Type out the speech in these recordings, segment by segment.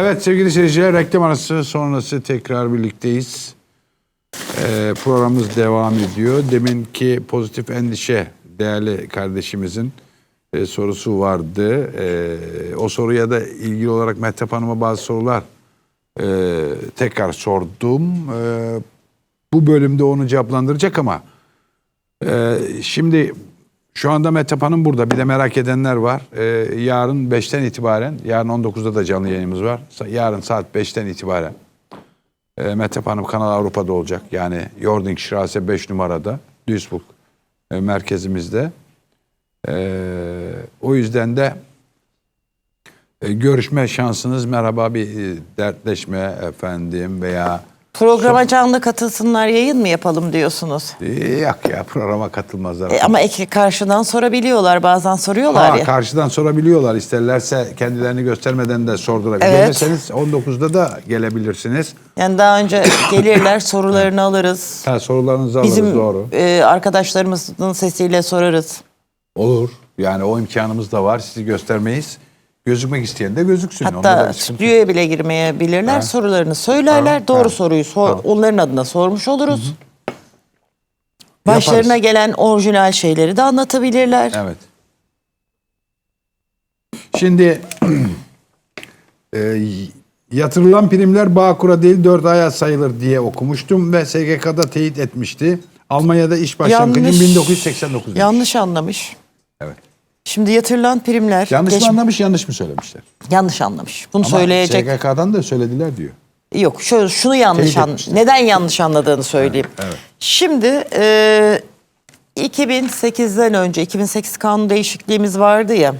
Evet sevgili seyirciler reklam arası sonrası tekrar birlikteyiz. Ee, programımız devam ediyor. Deminki pozitif endişe değerli kardeşimizin e, sorusu vardı. Ee, o soruya da ilgili olarak Mehtap Hanım'a bazı sorular e, tekrar sordum. Ee, bu bölümde onu cevaplandıracak ama e, şimdi şu anda Mehtap Hanım burada. Bir de merak edenler var. Ee, yarın 5'ten itibaren, yarın 19'da da canlı yayınımız var. Yarın saat 5'ten itibaren e, Hanım Kanal Avrupa'da olacak. Yani Yordingstrasse 5 numarada, Duisburg e, merkezimizde. Ee, o yüzden de e, görüşme şansınız merhaba bir e, dertleşme efendim veya Programa canlı katılsınlar yayın mı yapalım diyorsunuz? e, yok ya programa katılmazlar. E, ama eki karşıdan sorabiliyorlar bazen soruyorlar Ha, ya. karşıdan sorabiliyorlar. İsterlerse kendilerini göstermeden de sordurabilir. Evet. Gelmeseniz 19'da da gelebilirsiniz. Yani daha önce gelirler sorularını alırız. Ha, sorularınızı alırız Bizim doğru. e, arkadaşlarımızın sesiyle sorarız. Olur. Yani o imkanımız da var. Sizi göstermeyiz. Gözükmek isteyen de gözüksün. Hatta stüdyoya bile girmeyebilirler. Ha. Sorularını söylerler. Ha. Doğru Ha. soruyu sor- Tamam. onların adına sormuş oluruz. Başlarına Yaparız. gelen orijinal şeyleri de anlatabilirler. Evet. Şimdi e, yatırılan primler Bağkur'a değil 4 aya sayılır diye okumuştum ve SGK'da teyit etmişti. Almanya'da iş başlangıcı Yanlış. 1989. demiş. Yanlış anlamış. Evet. Şimdi yatırılan primler Yanlış geç- mı anlamış yanlış mı söylemişler? yanlış anlamış. Bunu Ama söyleyecek SGK'dan da söylediler diyor. Yok şöyle şunu yanlış an neden yanlış anladığını söyleyeyim. evet. Şimdi e, 2008'den önce 2008 kanun değişikliğimiz vardı ya.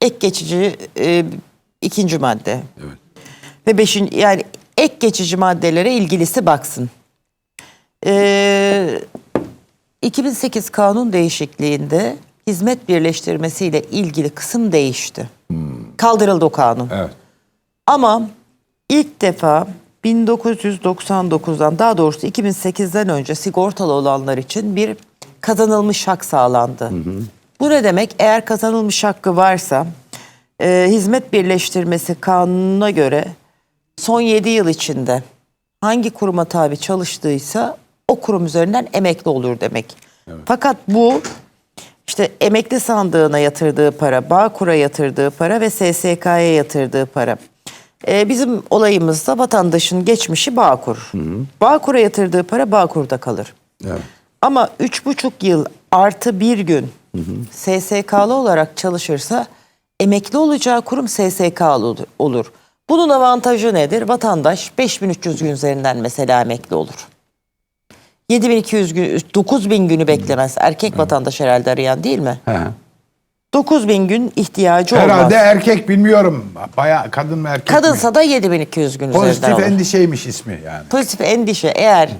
Ek geçici e, ikinci madde. Evet. Ve beşinci yani ek geçici maddelere ilgilisi baksın. E, 2008 kanun değişikliğinde hizmet birleştirmesiyle ilgili kısım değişti. Kaldırıldı o kanun. Evet. Ama ilk defa 1999'dan daha doğrusu 2008'den önce sigortalı olanlar için bir kazanılmış hak sağlandı. Bu ne demek? Eğer kazanılmış hakkı varsa e, hizmet birleştirmesi kanununa göre son 7 yıl içinde hangi kuruma tabi çalıştıysa o kurum üzerinden emekli olur demek. Fakat bu işte emekli sandığına yatırdığı para, Bağkur'a yatırdığı para ve SSK'ya yatırdığı para. Ee, bizim olayımızda vatandaşın geçmişi Bağkur. Bağkur'a yatırdığı para Bağkur'da kalır. Evet. Ama üç buçuk yıl artı bir gün SSK'lı olarak çalışırsa emekli olacağı kurum SSK'lı olur. Bunun avantajı nedir? Vatandaş 5300 gün üzerinden mesela emekli olur. 7200 gün, 9000 günü beklemez. Erkek vatandaş herhalde arayan değil mi? He. 9000 gün ihtiyacı olmaz. Herhalde erkek bilmiyorum. Baya kadın mı erkek mi? Kadınsa da 7200 gün üzerinden Pozitif olur. endişeymiş ismi yani. Pozitif endişe eğer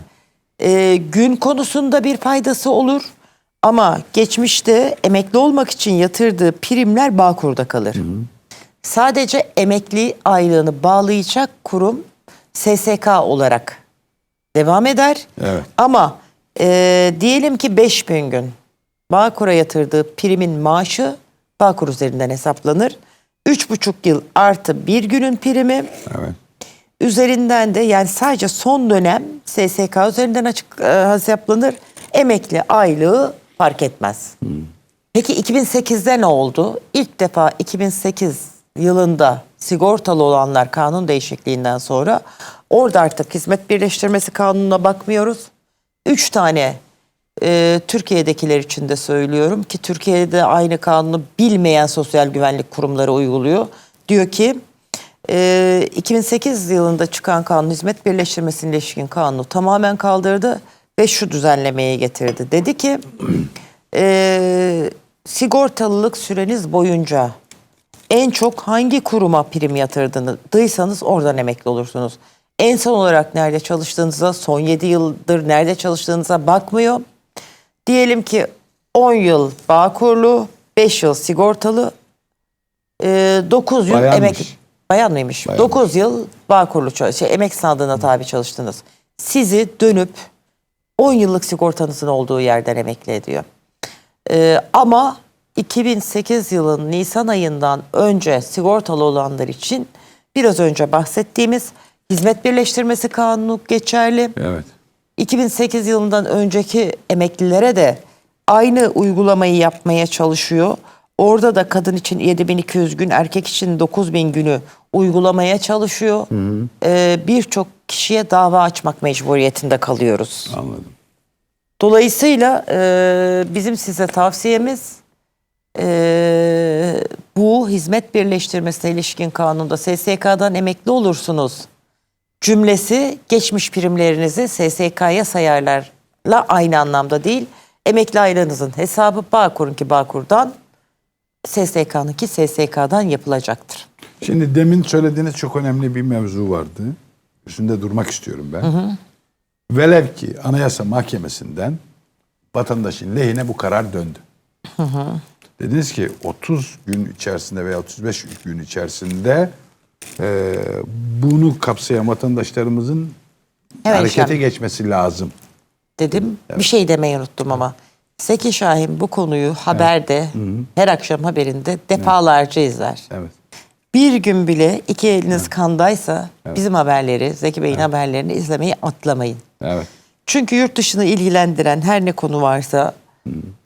e, gün konusunda bir faydası olur ama geçmişte emekli olmak için yatırdığı primler Bağkur'da kalır. Sadece emekli aylığını bağlayacak kurum SSK olarak devam eder. Evet. Ama e, diyelim ki 5000 gün Bağkur'a yatırdığı primin maaşı Bağkur üzerinden hesaplanır. 3,5 yıl artı bir günün primi Evet. üzerinden de yani sadece son dönem SSK üzerinden açık e, hesaplanır. Emekli aylığı fark etmez. Peki 2008'de ne oldu? İlk defa 2008 yılında sigortalı olanlar kanun değişikliğinden sonra orada artık hizmet birleştirmesi kanununa bakmıyoruz. Üç tane e, Türkiye'dekiler için de söylüyorum ki Türkiye'de aynı kanunu bilmeyen sosyal güvenlik kurumları uyguluyor. Diyor ki e, 2008 yılında çıkan kanun hizmet birleştirmesine ilişkin kanunu tamamen kaldırdı ve şu düzenlemeyi getirdi. Dedi ki e, sigortalılık süreniz boyunca en çok hangi kuruma prim yatırdıysanız oradan emekli olursunuz. En son olarak nerede çalıştığınıza, son 7 yıldır nerede çalıştığınıza bakmıyor. Diyelim ki 10 yıl Bağkurlu, 5 yıl sigortalı, 9 yıl Bayanmış. emek bayan mıymış? Bayanmış. 9 yıl Bağkurlu şey, emek sandığına tabi çalıştınız. Sizi dönüp 10 yıllık sigortanızın olduğu yerden emekli ediyor. Ee, ama 2008 yılın Nisan ayından önce sigortalı olanlar için biraz önce bahsettiğimiz hizmet birleştirmesi kanunu geçerli. Evet. 2008 yılından önceki emeklilere de aynı uygulamayı yapmaya çalışıyor. Orada da kadın için 7200 gün, erkek için 9000 günü uygulamaya çalışıyor. Ee, Birçok kişiye dava açmak mecburiyetinde kalıyoruz. Anladım. Dolayısıyla e, bizim size tavsiyemiz e, bu hizmet birleştirmesine ilişkin kanunda SSK'dan emekli olursunuz cümlesi geçmiş primlerinizi SSK'ya sayarlarla aynı anlamda değil. Emekli aylığınızın hesabı Bağkur'unki Bağkur'dan SSK'nınki SSK'dan yapılacaktır. Şimdi demin söylediğiniz çok önemli bir mevzu vardı. Üstünde durmak istiyorum ben. Velev ki Anayasa Mahkemesi'nden vatandaşın lehine bu karar döndü. Dediniz ki 30 gün içerisinde veya 35 gün içerisinde e, bunu kapsayan vatandaşlarımızın Hemen harekete işlem. geçmesi lazım. Dedim bir şey demeyi unuttum ama. Zeki Şahin bu konuyu haberde her akşam haberinde defalarca izler. Evet. Bir gün bile iki eliniz kandaysa bizim haberleri, Zeki Bey'in haberlerini izlemeyi atlamayın. Evet. Çünkü yurt dışını ilgilendiren her ne konu varsa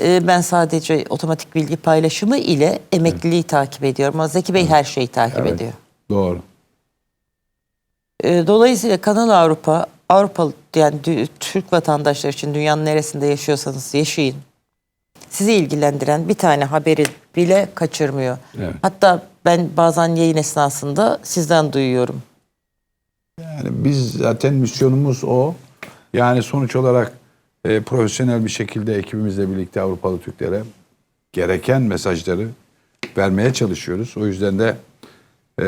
e, ben sadece otomatik bilgi paylaşımı ile emekliliği takip ediyorum. Ama Zeki Bey her şeyi takip Evet. ediyor. Doğru. E, dolayısıyla Kanal Avrupa, Avrupalı yani Türk vatandaşlar için dünyanın neresinde yaşıyorsanız yaşayın. Sizi ilgilendiren bir tane haberi bile kaçırmıyor. Evet. Hatta ben bazen yayın esnasında sizden duyuyorum. Yani biz zaten misyonumuz o. Yani sonuç olarak e, profesyonel bir şekilde ekibimizle birlikte Avrupalı Türklere gereken mesajları vermeye çalışıyoruz. O yüzden de e,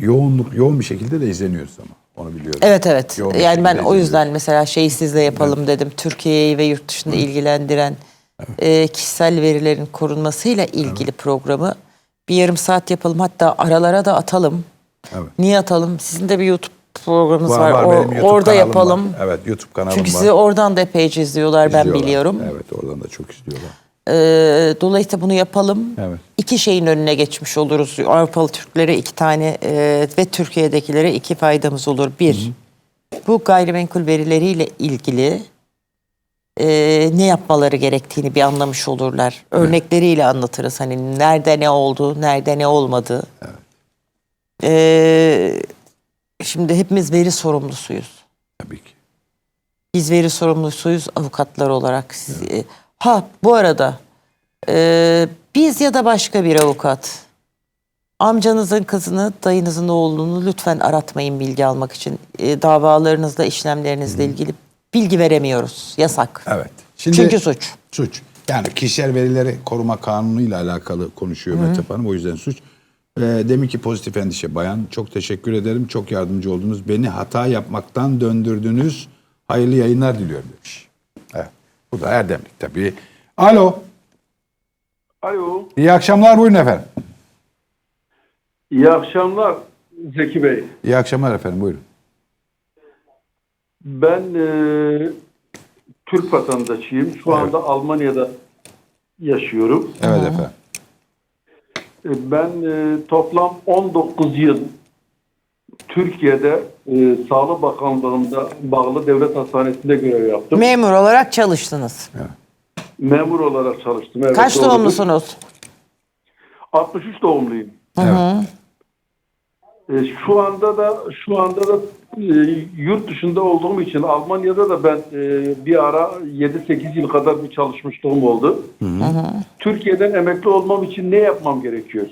yoğunluk yoğun bir şekilde de izleniyoruz ama onu biliyorum. Evet evet. Yoğun yani ben o yüzden mesela şeyi sizle yapalım dedim. Türkiye'yi ve yurt dışını ilgilendiren e, kişisel verilerin korunmasıyla ilgili programı bir yarım saat yapalım. Hatta aralara da atalım. Evet. Niye atalım? Sizin de bir YouTube programınız var. Var, var, O- orada yapalım. var. Evet YouTube kanalım Çünkü var. sizi oradan da epeyce izliyorlar ben İzliyorlar. biliyorum. Evet oradan da çok izliyorlar. Ee, dolayısıyla bunu yapalım. Evet. İki şeyin önüne geçmiş oluruz. Avrupalı Türklere iki tane e, ve Türkiye'dekilere iki faydamız olur. Bir, bu gayrimenkul verileriyle ilgili e, ne yapmaları gerektiğini bir anlamış olurlar. Örnekleriyle anlatırız. Hani nerede ne oldu, nerede ne olmadı. Ee, şimdi hepimiz veri sorumlusuyuz. Tabii ki. Biz veri sorumlusuyuz avukatlar olarak. Siz, e, ha bu arada e, biz ya da başka bir avukat amcanızın kızını, dayınızın oğlunu lütfen aratmayın bilgi almak için. E, davalarınızda, işlemlerinizle ilgili bilgi veremiyoruz. Yasak. Evet. Şimdi, Çünkü suç. Suç. Yani kişisel verileri koruma kanunuyla alakalı konuşuyor Metep Hanım. O yüzden suç. Ee, demin ki pozitif endişe bayan. Çok teşekkür ederim. Çok yardımcı oldunuz. Beni hata yapmaktan döndürdünüz. Hayırlı yayınlar diliyorum demiş. Evet. Bu da Erdemlik tabii. Alo. Alo, İyi akşamlar buyurun efendim. iyi akşamlar Zeki Bey. İyi akşamlar efendim buyurun. Ben e, Türk vatandaşıyım. Şu anda Almanya'da yaşıyorum. Evet efendim. E, ben e, toplam 19 yıl Türkiye'de e, Sağlık Bakanlığı'nda bağlı devlet hastanesinde görev yaptım. Memur olarak çalıştınız. Memur olarak çalıştım. Evet, Kaç doğrudur. doğumlusunuz? 63 doğumluyum. Evet. E, şu anda da şu anda da e, yurt dışında olduğum için Almanya'da da ben e, bir ara 7-8 yıl kadar bir çalışmışlığım oldu. Türkiye'den emekli olmam için ne yapmam gerekiyor?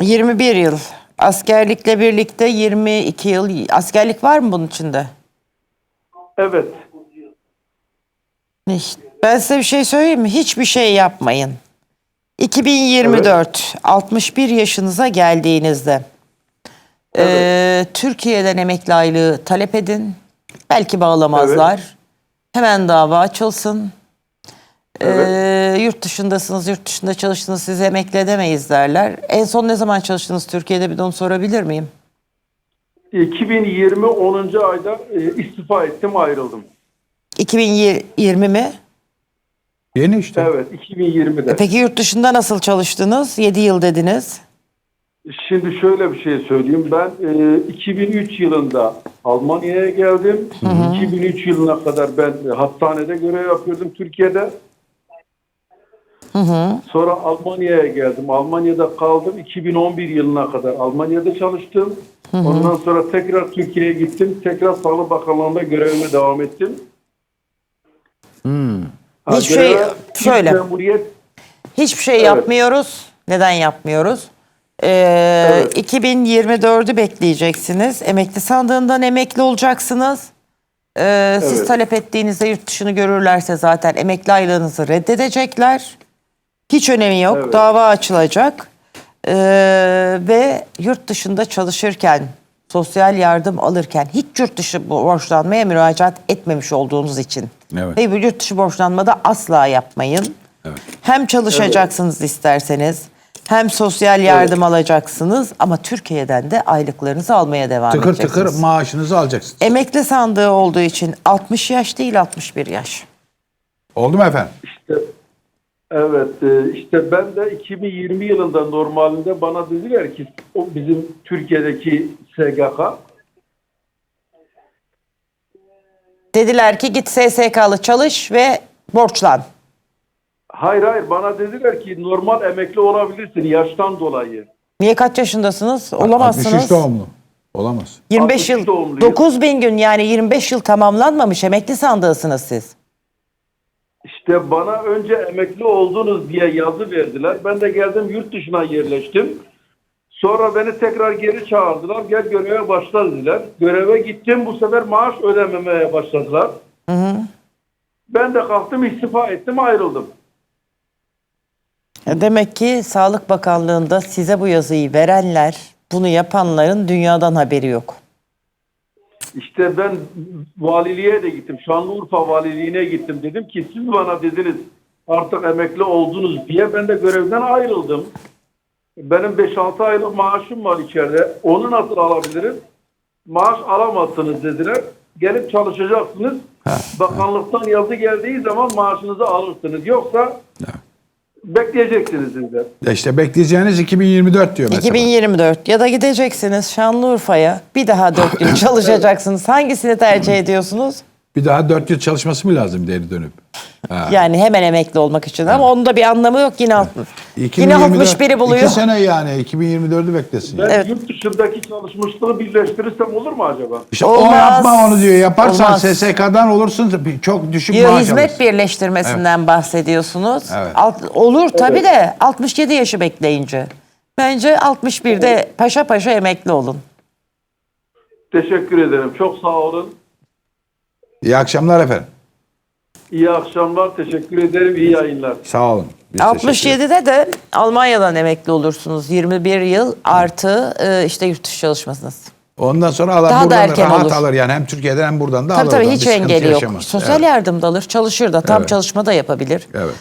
21 yıl. Askerlikle birlikte 22 yıl. Askerlik var mı bunun içinde? Evet. Ben size bir şey söyleyeyim mi? Hiçbir şey yapmayın. 2024, 61 yaşınıza geldiğinizde eee, Türkiye'den emekli aylığı talep edin. Belki bağlamazlar. Hemen dava açılsın. Eee, yurt dışındasınız, yurt dışında çalıştınız, sizi emekli edemeyiz derler. En son ne zaman çalıştınız Türkiye'de bir de onu sorabilir miyim? 2020 10. ayda e, istifa ettim ayrıldım. 2020 mi? Yeni işte. Evet 2020'de. Peki yurt dışında nasıl çalıştınız? 7 yıl dediniz. Şimdi şöyle bir şey söyleyeyim. Ben e, 2003 yılında Almanya'ya geldim. 2003 yılına kadar ben e, hastanede görev yapıyordum Türkiye'de. Sonra Almanya'ya geldim. Almanya'da kaldım. 2011 yılına kadar Almanya'da çalıştım. Ondan sonra tekrar Türkiye'ye gittim. Tekrar Sağlık Bakanlığı'nda görevime devam ettim. Ha, Hiçbir şey- şöyle. Cumhuriyet Hiçbir şey Evet. yapmıyoruz. Neden yapmıyoruz? Ee, Evet. 2024'ü bekleyeceksiniz. Emekli sandığından emekli olacaksınız. Ee, Siz Evet. talep ettiğinizde yurt dışını görürlerse zaten emekli aylığınızı reddedecekler. Hiç önemi yok. Evet. Dava açılacak. Ee, ve yurt dışında çalışırken, sosyal yardım alırken hiç yurt dışı borçlanmaya müracaat etmemiş olduğunuz için. Evet. Ve bu yurt dışı borçlanmada asla yapmayın. Evet. Hem çalışacaksınız isterseniz hem sosyal yardım alacaksınız ama Türkiye'den de aylıklarınızı almaya devam Tıkır edeceksiniz. tıkır maaşınızı alacaksınız. Emekli sandığı olduğu için 60 yaş değil 61 yaş. Oldu mu efendim? İşte evet e, işte ben de 2020 yılında normalinde bana dediler ki o bizim Türkiye'deki SGK Dediler ki git SSK'lı çalış ve borçlan. hayır hayır bana dediler ki normal emekli olabilirsin yaştan dolayı. Niye kaç yaşındasınız? 63 Olamazsınız. doğumlu. Olamaz. 25 yıl, 63 doğumluyum. 9 bin gün yani 25 yıl tamamlanmamış emekli sandığısınız siz. İşte bana önce emekli oldunuz diye yazı verdiler. Ben de geldim yurt dışına yerleştim. Sonra beni tekrar geri çağırdılar. Gel göreve başla dediler. Göreve gittim. Bu sefer maaş ödememeye başladılar. Ben de kalktım istifa ettim ayrıldım. E, Demek ki Sağlık Bakanlığı'nda size bu yazıyı verenler, bunu yapanların dünyadan haberi yok. İşte ben valiliğe de gittim. Şanlıurfa valiliğine gittim. Dedim ki siz bana dediniz artık emekli oldunuz diye ben de görevden ayrıldım. Benim 5-6 aylık maaşım var içeride. Onu nasıl alabilirim? Maaş alamazsınız dediler. Gelip çalışacaksınız. Bakanlıktan yazı geldiği zaman maaşınızı alırsınız. Yoksa bekleyeceksiniz. Ya işte bekleyeceğiniz 2024 diyor mesela. 2024 ya da gideceksiniz Şanlıurfa'ya bir daha 4 yıl çalışacaksınız. Hangisini tercih ediyorsunuz? Bir daha 4 yıl çalışması mı lazım geri dönüp? Ha. Yani hemen emekli olmak için ama onun da bir anlamı yok yine 60. Yine 2024 61'i buluyor. 2 sene yani 2024'ü beklesin. Ben yani. yurt dışındaki çalışmışlığı birleştirirsem olur mu acaba? İşte Olmaz. o yapma onu diyor. Yaparsan Olmaz. SSK'dan olursun çok düşük Diyor maaş hizmet alırsın. birleştirmesinden bahsediyorsunuz. Evet. Alt- olur tabii de 67 yaşı bekleyince. Bence 61'de paşa paşa emekli olun. Teşekkür ederim. Çok sağ olun. İyi akşamlar efendim. İyi akşamlar. Teşekkür ederim. İyi yayınlar. Sağ olun. Biz teşekkür ederiz. 67'de de Almanya'dan emekli olursunuz. 21 yıl artı e, işte yurt dışı çalışmasınız. Ondan sonra Allah Daha da buradan erken rahat olur. alır. Yani hem Türkiye'den hem buradan da Tabii alır. tabii oradan. hiç Bir sıkıntı engeli yok. yaşamaz. Sosyal Evet. yardım da alır, çalışır da tam Evet. çalışma da yapabilir. Evet.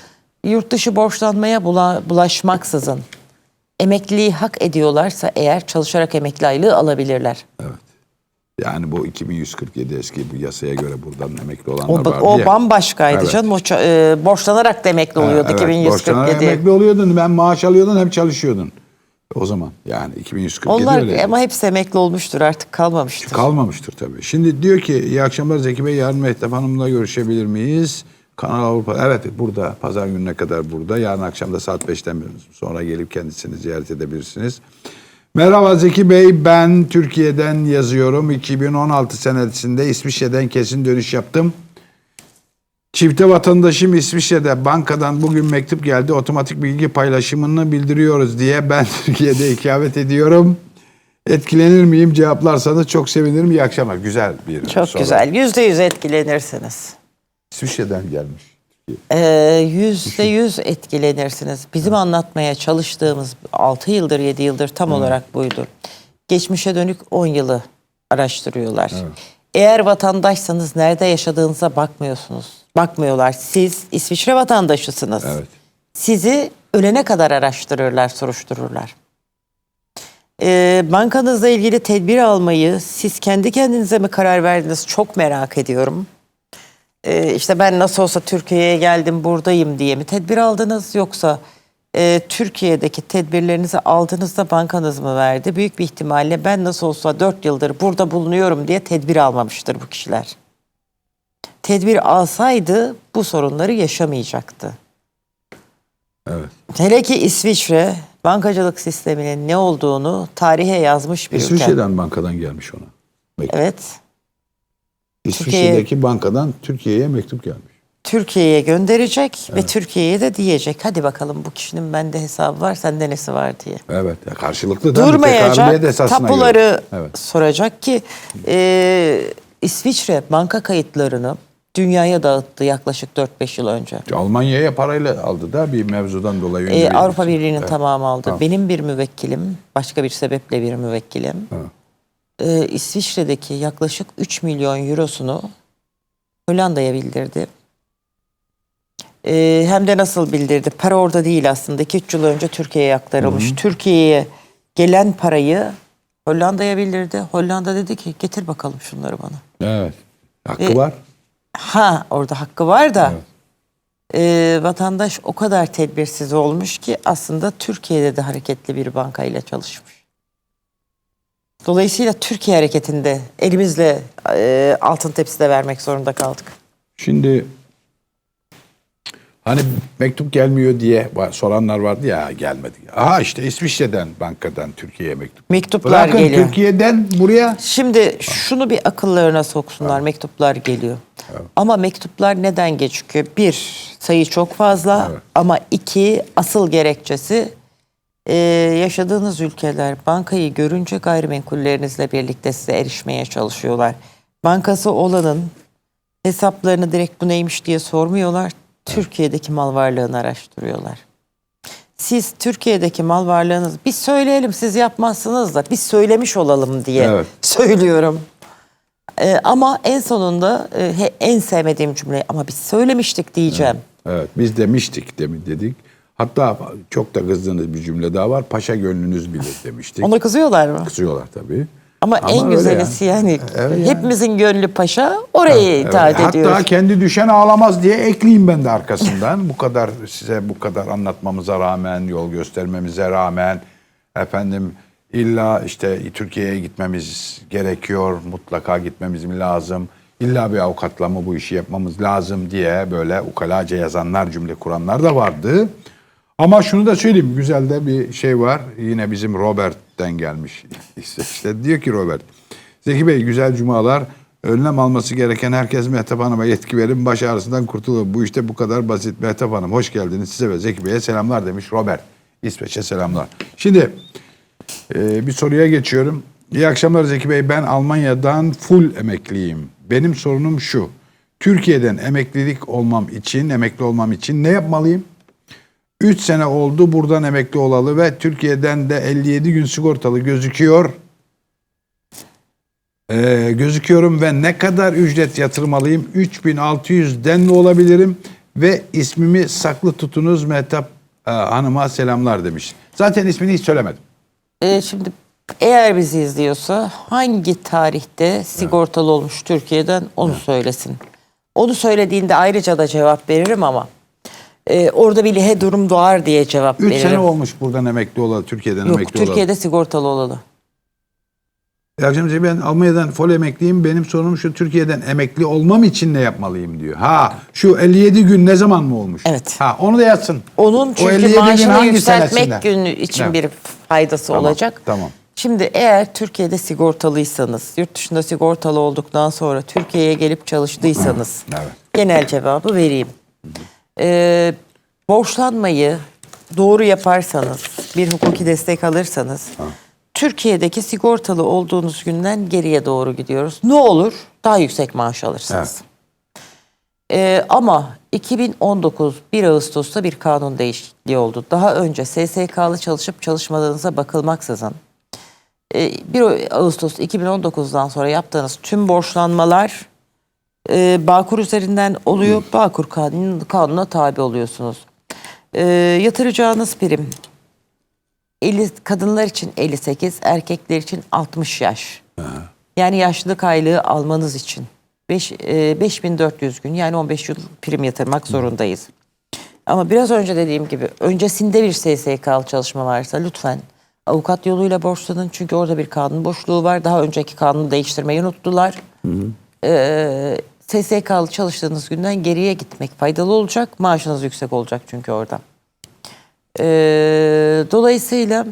Yurt dışı borçlanmaya bula- bulaşmaksızın emekliliği hak ediyorlarsa eğer çalışarak emekli aylığı alabilirler. Evet. Yani bu 2147 eski bu yasaya göre buradan emekli olanlar O, vardı o ya. bambaşkaydı Evet. canım. O e, borçlanarak da emekli oluyordu evet, borçlanarak 2147. emekli oluyordun. Ben maaş alıyordun hem çalışıyordun. O zaman yani 2147 Onlar öyleydi. ama hepsi emekli olmuştur artık kalmamıştır. Kalmamıştır tabii. Şimdi diyor ki iyi akşamlar Zeki Bey yarın Mehtap Hanım'la görüşebilir miyiz? Kanal Avrupa. Evet burada pazar gününe kadar burada. Yarın akşam da saat 5'ten sonra gelip kendisini ziyaret edebilirsiniz. Merhaba Zeki Bey ben Türkiye'den yazıyorum. 2016 senesinde İsviçre'den kesin dönüş yaptım. Çifte vatandaşım İsviçre'de bankadan bugün mektup geldi. Otomatik bilgi paylaşımını bildiriyoruz diye ben Türkiye'de ikamet ediyorum. Etkilenir miyim cevaplarsanız çok sevinirim. İyi akşamlar. Güzel bir Çok soru. güzel. Yüzde yüz etkilenirsiniz. İsviçre'den gelmiş. Ee, Yüzde yüz etkilenirsiniz. Bizim anlatmaya çalıştığımız 6 yıldır 7 yıldır tam olarak buydu. Geçmişe dönük 10 yılı araştırıyorlar. Eğer vatandaşsanız nerede yaşadığınıza bakmıyorsunuz. Bakmıyorlar. Siz İsviçre vatandaşısınız. Evet. Sizi ölene kadar araştırırlar, soruştururlar. Ee, bankanızla ilgili tedbir almayı siz kendi kendinize mi karar verdiniz çok merak ediyorum. Ee, işte ben nasıl olsa Türkiye'ye geldim buradayım diye mi tedbir aldınız yoksa e, Türkiye'deki tedbirlerinizi aldığınızda bankanız mı verdi? Büyük bir ihtimalle ben nasıl olsa 4 yıldır burada bulunuyorum diye tedbir almamıştır bu kişiler. Tedbir alsaydı bu sorunları yaşamayacaktı. Evet. Hele ki İsviçre bankacılık sisteminin ne olduğunu tarihe yazmış bir ülke. İsviçre'den bankadan gelmiş ona. Mektup. Evet. İsviçre'deki bankadan Türkiye'ye mektup gelmiş. Türkiye'ye gönderecek ve Türkiye'ye de diyecek hadi bakalım bu kişinin bende hesabı var sende nesi var diye. Evet. Ya karşılıklı tekrariyet Durmayacak tapuları. Evet. soracak ki e, İsviçre banka kayıtlarını dünyaya dağıttı yaklaşık 4-5 yıl önce. Almanya'ya parayla aldı da bir mevzudan dolayı. E, bir- Avrupa Birliği'nin Evet. tamamı aldı. Tamam. Benim bir müvekkilim, başka bir sebeple bir müvekkilim. Evet. E, İsviçre'deki yaklaşık 3 milyon eurosunu Hollanda'ya bildirdi. E, hem de nasıl bildirdi? Para orada değil aslında. 2-3 yıl önce Türkiye'ye aktarılmış. Türkiye'ye gelen parayı Hollanda'ya bildirdi. Hollanda dedi ki getir bakalım şunları bana. Evet. Hakkı Ve- var. Ha orada hakkı var da e, vatandaş o kadar tedbirsiz olmuş ki aslında Türkiye'de de hareketli bir bankayla çalışmış. Dolayısıyla Türkiye hareketinde elimizle e, altın tepside vermek zorunda kaldık. Şimdi hani mektup gelmiyor diye soranlar vardı ya gelmedi. Aha işte İsviçre'den bankadan Türkiye'ye mektup. Mektuplar Bırakın geliyor. Türkiye'den buraya Şimdi şunu bir akıllarına soksunlar. Mektuplar geliyor. Ama mektuplar neden gecikiyor? Bir, sayı çok fazla. Evet. Ama iki, asıl gerekçesi e, yaşadığınız ülkeler bankayı görünce gayrimenkullerinizle birlikte size erişmeye çalışıyorlar. Bankası olanın hesaplarını direkt bu neymiş diye sormuyorlar. Türkiye'deki mal varlığını araştırıyorlar. Siz Türkiye'deki mal varlığınız biz söyleyelim siz yapmazsınız da biz söylemiş olalım diye Evet. söylüyorum. Ee, ama en sonunda e, en sevmediğim cümle ama biz söylemiştik diyeceğim. Evet biz demiştik demin dedik. Hatta çok da kızdığınız bir cümle daha var. Paşa gönlünüz bilir demiştik. Ona kızıyorlar mı? Kızıyorlar tabii. Ama, en öyle güzelisi yani, Evet yani. hepimizin gönlü paşa oraya Evet, itaat Hatta ediyoruz. kendi düşen ağlamaz diye ekleyeyim ben de arkasından. bu kadar size bu kadar anlatmamıza rağmen, yol göstermemize rağmen efendim illa işte Türkiye'ye gitmemiz gerekiyor, mutlaka gitmemiz mi lazım? İlla bir avukatla mı bu işi yapmamız lazım diye böyle ukalaca yazanlar, cümle kuranlar da vardı. Ama şunu da söyleyeyim, güzel de bir şey var. Yine bizim Robert'ten gelmiş. İşte, işte diyor ki Robert, Zeki Bey güzel cumalar. Önlem alması gereken herkes Mehtap Hanım'a yetki verin. Baş ağrısından kurtulur. Bu işte bu kadar basit. Mehtap Hanım hoş geldiniz. Size ve Zeki Bey'e selamlar demiş Robert. İsveç'e selamlar. Şimdi e, bir soruya geçiyorum. İyi akşamlar Zeki Bey. Ben Almanya'dan full emekliyim. Benim sorunum şu. Türkiye'den emeklilik olmam için, emekli olmam için ne yapmalıyım? 3 sene oldu buradan emekli olalı ve Türkiye'den de 57 gün sigortalı gözüküyor. Ee, gözüküyorum ve ne kadar ücret yatırmalıyım? 3600'den mi olabilirim? Ve ismimi saklı tutunuz Mehtap e, Hanım'a selamlar demiş. Zaten ismini hiç söylemedim. Ee, şimdi eğer bizi izliyorsa hangi tarihte sigortalı olmuş Türkiye'den onu söylesin. Onu söylediğinde ayrıca da cevap veririm ama e, orada bir lihe durum doğar diye cevap 3 veririm. sene olmuş buradan emekli olalı, Türkiye'den Yok emekli olalı. Türkiye'de sigortalı olalı. Zeki Bey. ben Almanya'dan full emekliyim. Benim sorunum şu Türkiye'den emekli olmam için ne yapmalıyım diyor. Ha şu 57 gün ne zaman mı olmuş? Evet. Ha onu da yazsın. Onun O çünkü 57 gün maaşını hangi yükseltmek senesinden? günü için Evet. bir faydası Tamam, olacak. tamam. Şimdi eğer Türkiye'de sigortalıysanız, yurt dışında sigortalı olduktan sonra Türkiye'ye gelip çalıştıysanız, Evet. genel cevabı vereyim. Ee, borçlanmayı doğru yaparsanız, bir hukuki destek alırsanız, Türkiye'deki sigortalı olduğunuz günden geriye doğru gidiyoruz. Ne olur? Daha yüksek maaş alırsınız. Ee, ama 2019 1 Ağustos'ta bir kanun değişikliği oldu. Daha önce SSK'lı çalışıp çalışmadığınıza bakılmaksızın e, 1 Ağustos 2019'dan sonra yaptığınız tüm borçlanmalar e, Bağkur üzerinden oluyor. Bağkur kanun, kanuna tabi oluyorsunuz. E, yatıracağınız prim 50, kadınlar için 58, erkekler için 60 yaş. Yani yaşlılık aylığı almanız için 5, e, 5400 gün yani 15 yıl prim yatırmak zorundayız. Ama biraz önce dediğim gibi öncesinde bir SSK'lı çalışma varsa lütfen avukat yoluyla borçlanın. Çünkü orada bir kanun boşluğu var. Daha önceki kanunu değiştirmeyi unuttular. Ee, SSK'lı çalıştığınız günden geriye gitmek faydalı olacak. Maaşınız yüksek olacak çünkü orada. Ee, dolayısıyla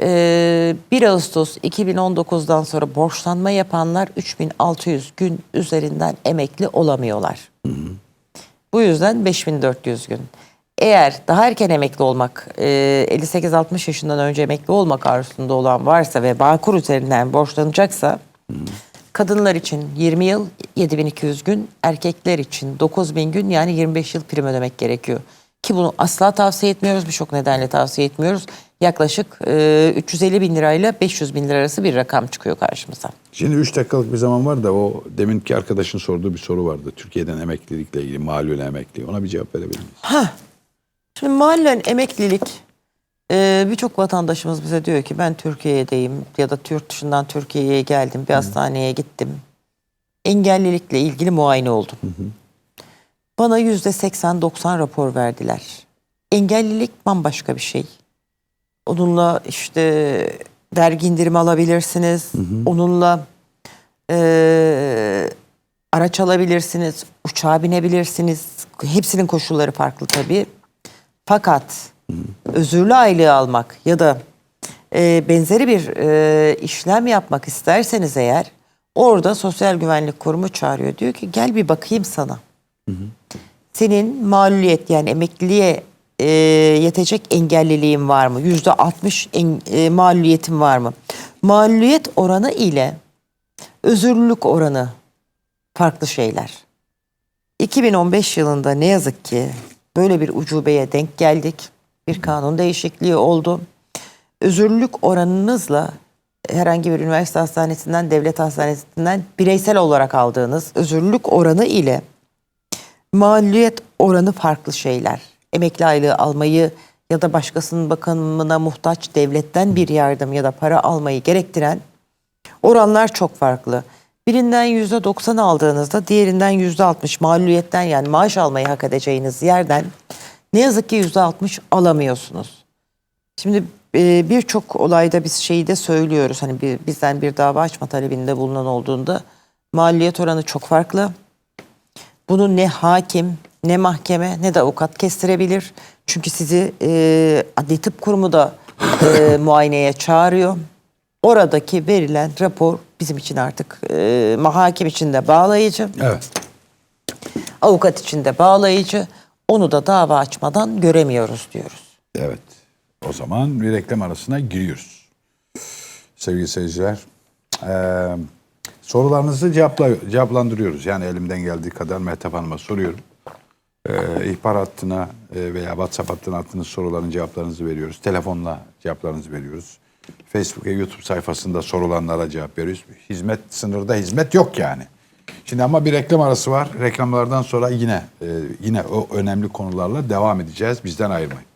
e, 1 Ağustos 2019'dan sonra borçlanma yapanlar 3600 gün üzerinden emekli olamıyorlar. Bu yüzden 5400 gün. Eğer daha erken emekli olmak, e, 58-60 yaşından önce emekli olmak arzusunda olan varsa ve Bağkur üzerinden borçlanacaksa kadınlar için 20 yıl 7200 gün, erkekler için 9000 gün yani 25 yıl prim ödemek gerekiyor. Ki bunu asla tavsiye etmiyoruz, birçok nedenle tavsiye etmiyoruz. Yaklaşık e, 350 bin lirayla 500 bin lira arası bir rakam çıkıyor karşımıza. Şimdi 3 dakikalık bir zaman var da o deminki arkadaşın sorduğu bir soru vardı. Türkiye'den emeklilikle ilgili malul emekli. Ona bir cevap verebilir miyiz? Şimdi mahallen emeklilik e, birçok vatandaşımız bize diyor ki ben Türkiye'deyim ya da yurt dışından Türkiye'ye geldim bir hastaneye gittim. Engellilikle ilgili muayene oldum. Bana yüzde 80-90 rapor verdiler. Engellilik bambaşka bir şey. Onunla işte vergi indirimi alabilirsiniz. Onunla e, araç alabilirsiniz, uçağa binebilirsiniz. Hepsinin koşulları farklı tabii. Fakat özürlü aylığı almak ya da e, benzeri bir e, işlem yapmak isterseniz eğer orada Sosyal Güvenlik Kurumu çağırıyor. Diyor ki gel bir bakayım sana. Senin mağluliyet yani emekliliğe e, yetecek engelliliğin var mı? Yüzde altmış e, mağluliyetin var mı? Mağluliyet oranı ile özürlülük oranı farklı şeyler. 2015 yılında ne yazık ki böyle bir ucubeye denk geldik. Bir kanun değişikliği oldu. Özürlülük oranınızla herhangi bir üniversite hastanesinden, devlet hastanesinden bireysel olarak aldığınız özürlülük oranı ile mağluliyet oranı farklı şeyler. Emekli aylığı almayı ya da başkasının bakımına muhtaç devletten bir yardım ya da para almayı gerektiren oranlar çok farklı. Birinden yüzde 90 aldığınızda diğerinden yüzde 60 mağluliyetten yani maaş almayı hak edeceğiniz yerden ne yazık ki yüzde 60 alamıyorsunuz. Şimdi e, birçok olayda biz şeyi de söylüyoruz. Hani bir, bizden bir dava açma talebinde bulunan olduğunda maliyet oranı çok farklı. Bunu ne hakim, ne mahkeme, ne de avukat kestirebilir. Çünkü sizi e, adli tıp kurumu da e, muayeneye çağırıyor. Oradaki verilen rapor bizim için artık e, hakim için de bağlayıcı, Evet. avukat için de bağlayıcı. Onu da dava açmadan göremiyoruz diyoruz. Evet. O zaman bir reklam arasına giriyoruz. Sevgili seyirciler. eee, sorularınızı cevapla, cevaplandırıyoruz. Yani elimden geldiği kadar Mehtap Hanım'a soruyorum. Eee ihbar hattına veya WhatsApp hattına attığınız soruların cevaplarınızı veriyoruz. Telefonla cevaplarınızı veriyoruz. Facebook ve YouTube sayfasında sorulanlara cevap veriyoruz. Hizmet sınırda hizmet yok yani. Şimdi ama bir reklam arası var. Reklamlardan sonra yine e, yine o önemli konularla devam edeceğiz. Bizden ayrılmayın.